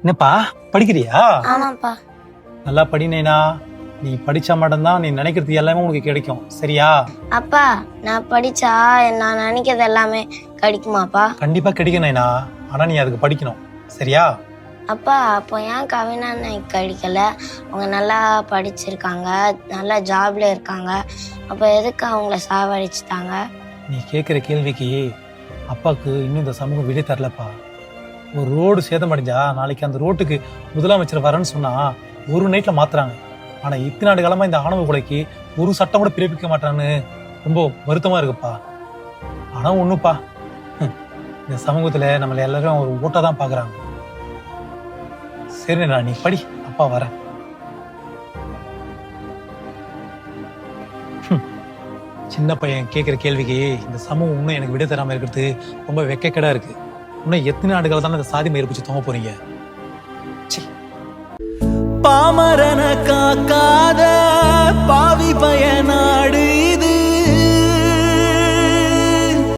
என்னப்பா படிக்கிறியா? ஆமாப்பா. நல்லா படினேனா. நீ படிச்சா மட்டும்தான் நீ நினைக்கிறது எல்லாமே உனக்கு கிடைக்கும். சரியா? அப்பா நான் படிச்சா நான் நினைக்கிறது எல்லாமே கிடைக்குமாப்பா? கண்டிப்பா கிடைக்கும் நைனா. ஆனா நீ அதுக்கு படிக்கணும். சரியா? அப்பா அப்போ ஏன் கவினா எனக்கு கிடைக்கல? அவங்க நல்லா படிச்சிருக்காங்க நல்லா ஜாப்ல இருக்காங்க. அப்போ எதுக்கு அவங்கள சாவடிச்சிட்டாங்க? நீ கேட்குற கேள்விக்கு அப்பாவுக்கு இன்னும் இந்த சமூகம் விடை தரலப்பா. ஒரு ரோடு சேதமடைஞ்சா நாளைக்கு அந்த ரோட்டுக்கு முதலமைச்சர் வரேன்னு சொன்னா ஒரு நைட்ல மாத்துறாங்க. ஆனா இத்தனை ஆண்டு காலமா இந்த ஆணவ கொலைக்கு ஒரு சட்டம் கூட பிறப்பிக்க மாட்டான்னு ரொம்ப வருத்தமா இருக்குப்பா. ஆனா ஒண்ணுப்பா. இந்த சமூகத்துல நம்மள எல்லாரும் ஒரு ஓட்டா தான் பாக்குறாங்க. சரி நான் நீ படி. அப்பா வரேன். சின்ன பையன் கேட்குற கேள்விக்கு இந்த சமூகம் இன்னும் எனக்கு விடை தராமல் இருக்கிறது ரொம்ப வெக்கக்கேடா இருக்குது இன்னும் எத்தனை ஆண்டுகள் தான் இந்த சாதி மயிர் பிடிச்சி தூங்க போறீங்க? ச்சீ. பாமரன காக்கா